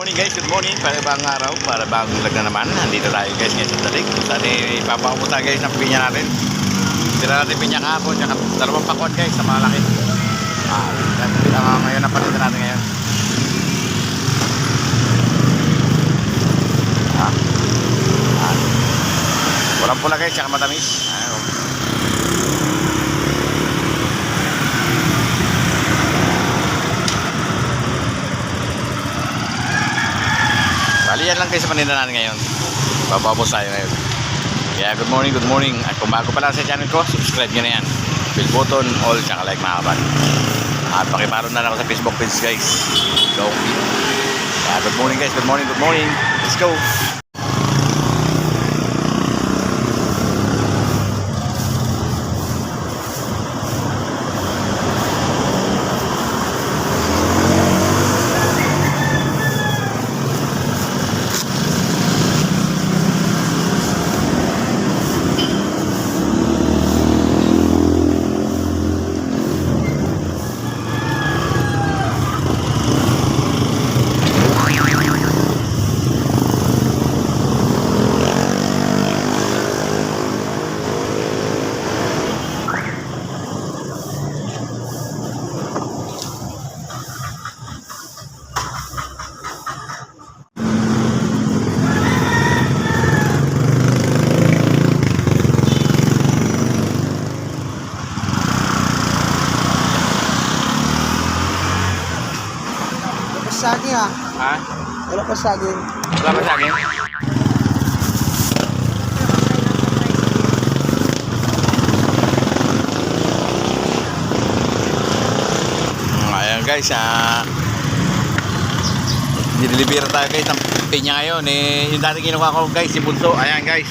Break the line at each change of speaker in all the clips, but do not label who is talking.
Morning guys, good morning. Para bang araw, para bang vlog na naman. Nandito tayo guys ngayon sa Dalig. Saan eh, ipapaupo tayo guys ng pinya natin. Tira natin pinya kahapon, tsaka dalawang pakwan guys sa malaki. Ah, uh, ngayon ang palitan natin ngayon. Ah. Ah. Walang pula guys, tsaka matamis. Ayun. Yan lang kayo sa paninda natin ngayon. Bababos tayo ngayon. Kaya good morning, good morning. At kung bago pa lang sa channel ko, subscribe nyo na yan. Bell button, all, tsaka like mga kaban. At pakiparo na lang sa Facebook page guys. Go. Kaya good morning guys, good morning, good morning. Let's go.
Saging ah.
Ha?
Wala pa saging.
Wala pa sa akin? Mm, Ayan guys, ah Nideliver tayo guys ng pinya ngayon eh, yung dati kinuha ko guys, si Bunso, ayan guys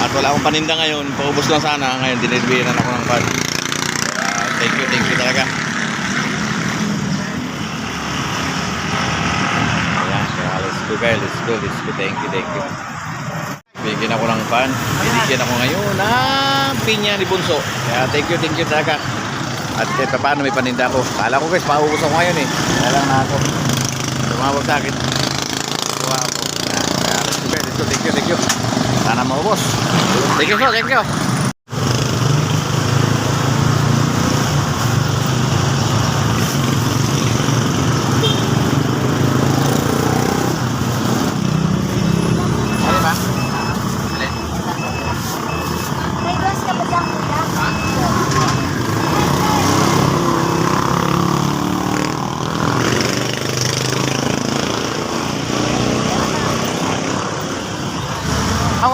at wala akong paninda ngayon, paubos lang sana ngayon, dineliveran ako ng card Ah, thank you, thank you talaga Ayan, kaya let's go guys, let's go, let's go, thank you, thank you. Bigyan ako ng fan, binigyan ako ngayon ng pinya ni Bunso. Kaya thank you, thank you talaga. At kahit pa paano may paninda ako. Kala ko guys, paubos ako ngayon eh. Kaya lang na ako. Tumawag sa akin. Tuwa ako. Kaya let's go let's go, thank you, thank you. Sana maubos. Thank you, sir, thank you.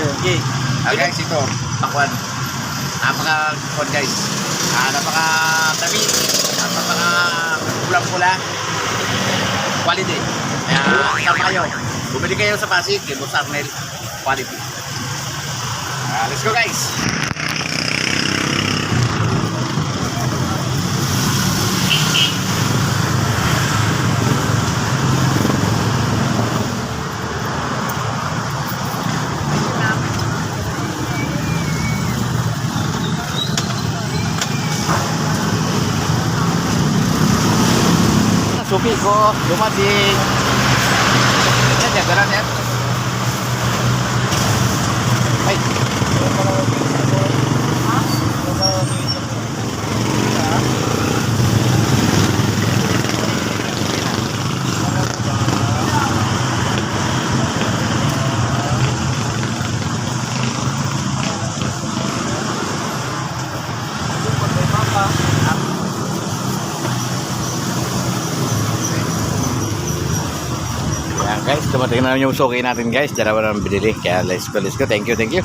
Ba?
Okay.
Ah, guys, ito, pakwan. Napaka pakwan guys. Ah, napaka tamis, napaka pulang-pula. Quality. Kaya, sama kayo. Bumili kayo sa Pasig, kay Boss Arnel. Quality. Ah, let's go guys. Suki ko, dumating. Yan, yan, ganun yan. Ay. Ayan guys, dumating na yung suki natin guys. Dalawa na binili. Kaya let's go, let's go. Thank you, thank you.